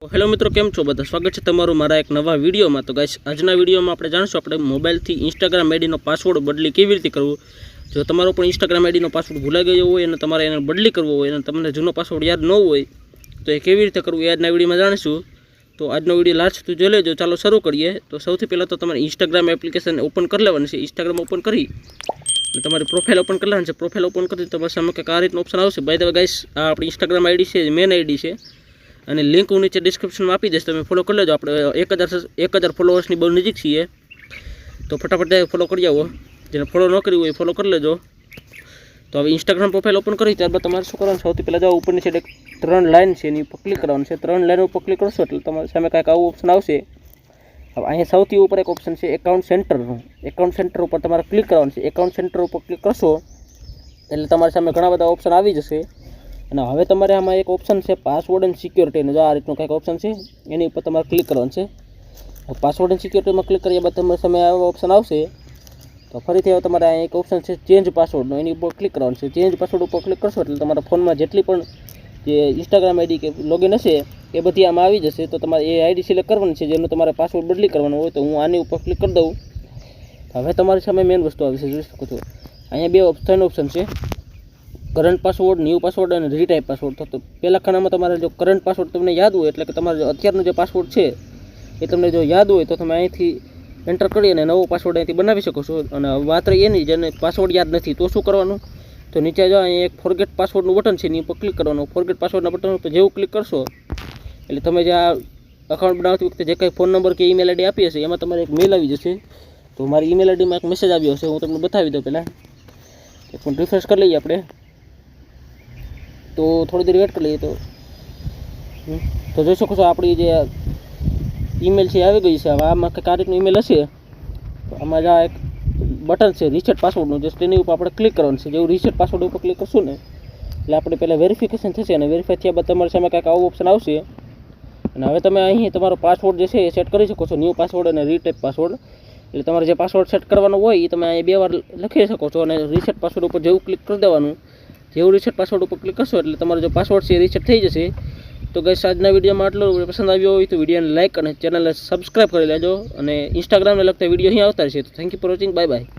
Hello મિત્રો, કેમ છો બધા? સ્વાગત છે તમારું મારા એક નવા વિડીયોમાં. તો ગાઈશ આજના વિડીયોમાં આપણે જાણશું આપણે મોબાઈલથી ઇન્સ્ટાગ્રામ આઈડીનો પાસવર્ડ બદલી કેવી રીતે કરવું. જો તમારો પણ ઇન્સ્ટાગ્રામ આઈડીનો પાસવર્ડ ભૂલાઈ ગયો હોય અને તમારે એને બદલી કરવો હોય અને તમને જૂનો પાસવર્ડ યાદ ન હોય, તો એ કેવી રીતે કરવું એ આજના વિડીયોમાં જાણીશું. તો આજનો વીડિયો લાસ્ટ સુધી જોઈ લેજો. ચાલો શરૂ કરીએ. તો સૌથી પહેલાં તો તમારે ઇન્સ્ટાગ્રામ એપ્લિકેશન ઓપન કરી લેવાની છે. ઇન્સ્ટાગ્રામ ઓપન કરી અને તમારી પ્રોફાઇલ ઓપન કરી લેવાની છે. પ્રોફાઇલ ઓપન કરી તમારી સામે કંઈક આ રીતનું ઓપ્શન આવશે. બાય ધ ગાઈસ આ આપણી ઇન્સ્ટાગ્રામ આઈડી છે મેન આઈડી છે. અને લિંક હું નીચે ડિસ્ક્રિપ્શનમાં આપી દઈશ, તમે ફોલો કરી લેજો. આપણે એક હજાર એક હજાર ફોલોવર્સની બહુ નજીક છીએ. તો ફટાફટ ફોલો કરી આવો. જેને ફોલો ન કર્યું હોય ફોલો કરી લેજો. તો હવે ઇન્સ્ટાગ્રામ પ્રોફાઇલ ઓપન કરી, ત્યારબાદ તમારે શું કરવાનું? સૌથી પહેલાં જાઓ, ઉપરની સાઈડ એક ત્રણ લાઇન છે, એની ઉપર ક્લિક કરવાનું છે. ત્રણ લાઇન ઉપર ક્લિક કરશો એટલે તમારી સામે કાંઈક આવું ઓપ્શન આવશે. હવે અહીંયા સૌથી ઉપર એક ઓપ્શન છે એકાઉન્ટ સેન્ટરનું એકાઉન્ટ સેન્ટર ઉપર તમારે ક્લિક કરવાનું છે. એકાઉન્ટ સેન્ટર ઉપર ક્લિક કરશો એટલે તમારી સામે ઘણા બધા ઓપ્શન આવી જશે. અને હવે તમારે આમાં એક ઓપ્શન છે પાસવર્ડ એન્ડ સિક્યોરિટીનો જો આ રીતનું કંઈક ઓપ્શન છે, એની ઉપર તમારે ક્લિક કરવાનું છે. પાસવર્ડ એન્ડ સિક્યોરિટીમાં ક્લિક કર્યા બાદ તમારે સામે આવો ઓપ્શન આવશે. તો ફરીથી હવે તમારે અહીંયા એક ઓપ્શન છે ચેન્જ પાસવર્ડનો એની ઉપર ક્લિક કરવાનું છે. ચેન્જ પાસવર્ડ ઉપર ક્લિક કરશો એટલે તમારા ફોનમાં જેટલી પણ જે ઇન્સ્ટાગ્રામ આઈડી કે લોગિન હશે, એ બધી આમાં આવી જશે. તો તમારે એ આઈડી સિલેક્ટ કરવાની છે, જેનો તમારે પાસવર્ડ બદલી કરવાનો હોય તો હું આની ઉપર ક્લિક કરી દઉં. હવે તમારી સામે મેઇન વસ્તુ આવી છે, જોઈ શકો છો. અહીંયા બે ઓપ્શન ઓપ્શન છે. કરંટ પાસવર્ડ ન્યૂ પાસવર્ડ અને રીટાઈપ પાસવર્ડ તો પહેલા ખાનામાં તમારે જો કરંટ પાસવર્ડ તમને યાદ હોય, એટલે કે તમારે અત્યારનો જે પાસવર્ડ છે, એ તમને જો યાદ હોય તો તમે અહીંથી એન્ટર કરી અને નવો પાસવર્ડ અહીંથી બનાવી શકો છો. અને માત્ર એની જેને પાસવર્ડ યાદ નથી, તો શું કરવાનું? તો નીચે જો અહીં એક ફોરગેટ પાસવર્ડનું બટન છે, એની ઉપર ક્લિક કરવાનું. ફોરગેટ પાસવર્ડના બટન ઉપર જેવું ક્લિક કરશો, એટલે તમે જે આ અકાઉન્ટ બનાવતી વખતે જે કંઈ ફોન નંબર કે ઈમેલ આઈડી આપી હશે એમાં તમારે એક મેલ આવી જશે. તો મારી ઈમેલ આઈડીમાં એક મેસેજ આવ્યો હશે, હું તમને બતાવી દઉં પહેલાં. એક પણ રિફ્રેશ કરી લઈએ આપણે. તો થોડી દેર વેટ કરી લઈએ તો. તો જોઈ શકો છો આપણી જે ઈમેલ છે આવી ગઈ છે. હવે આમાં કંઈક આ ઈમેલ હશે. તો આમાં જ આ એક બટન છે રીસેટ પાસવર્ડનું જે તેની ઉપર આપણે ક્લિક કરવાનું છે. જેવું રીસેટ પાસવર્ડ ઉપર ક્લિક કરશું ને, એટલે આપણે પહેલાં વેરિફિકેશન થશે અને વેરીફાઈ થયા બાદ તમારી સામે કાંઈક આવું ઓપ્શન આવશે. અને હવે તમે અહીં તમારો પાસવર્ડ જે છે એ સેટ કરી શકો છો. ન્યૂ પાસવર્ડ અને રીટેપ પાસવર્ડ એટલે તમારે જે પાસવર્ડ સેટ કરવાનો હોય, એ તમે અહીં બે વાર લખી શકો છો અને રીસેટ પાસવર્ડ ઉપર જેવું ક્લિક કરી દેવાનું. જેવું રીસેટ પાસવર્ડ ઉપર ક્લિક કરશો એટલે તમારો જે પાસવર્ડ છે એ રીસેટ થઈ જશે. તો ગઈ આજના વિડીયોમાં આટલો પસંદ આવ્યો હોય તો વિડીયોને લાઇક અને ચેનલને સબસ્ક્રાઈબ કરી લેજો અને ઇન્સ્ટાગ્રામને લગતા વીડિયો અહીં આવતા રહેશે. તો thank you for watching bye bye